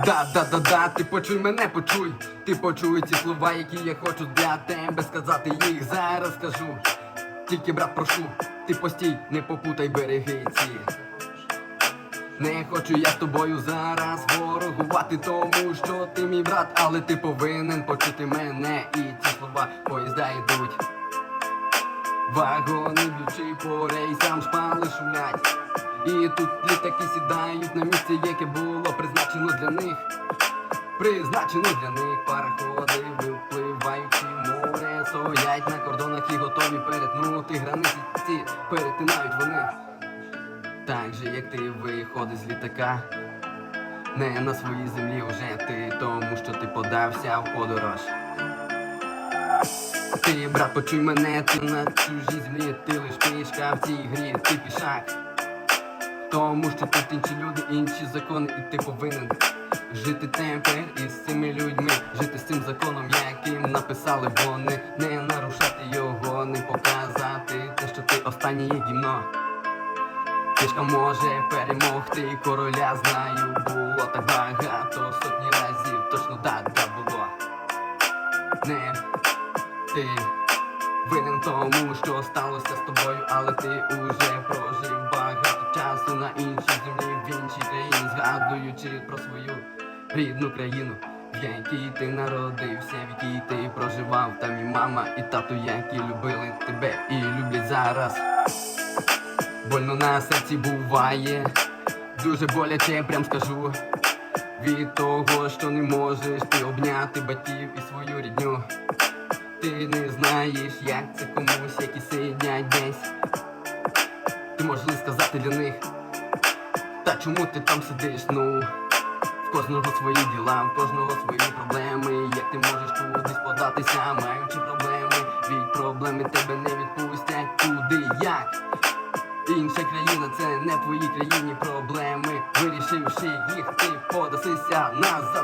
Да, да, да, да, ти почуй мене, почуй. Ти почуй ці слова, які я хочу для тебе сказати їх зараз скажу. Тільки брат прошу, ти постій, не попутай береги ці. Не хочу я з тобою зараз ворогувати, тому що ти мій брат, але ти повинен почути мене і ці слова поїзда йдуть. Вагони б'ючи по рейсам шпали шумлять. І тут літаки сідають на місце, яке було призначено для них. Призначено для них пароходи, випливаючи море, стоять на кордонах і готові перетнути границі, ці перетинають вони. Так же, як ти виходиш з літака, не на своїй землі вже ти, тому що ти подався в подорож. Ти, брат, почуй мене, ти на чужій землі, ти лиш пішка в цій грі, ти пішак. Тому що тут інші люди, інші закони, і ти повинен жити тепер із цими людьми, жити з цим законом, яким написали вони, не нарушати його, не показати те, що ти останнє є гімно. Кішка може перемогти короля, знаю, було так багато сотні разів, точно да, да було. Не ти винен тому, що сталося з тобою, але ти уже прожив згадуючи про свою рідну країну, в якій ти народився, в якій ти проживав, там і мама, і тато, які любили тебе і люблять зараз. Больно на серці буває, дуже боляче, прям скажу. Від того, що не можеш ти обняти батьків і свою рідню. Ти не знаєш, як це комусь, які сидять десь. Ти можеш сказати для них. Та чому ти там сидиш? Ну, в кожного свої діла, в кожного свої проблеми. Як ти можеш кудись податися, маючи проблеми, від проблеми тебе не відпустять. Куди як? Інша країна це не твої країні проблеми. Вирішивши їх, ти подасися назад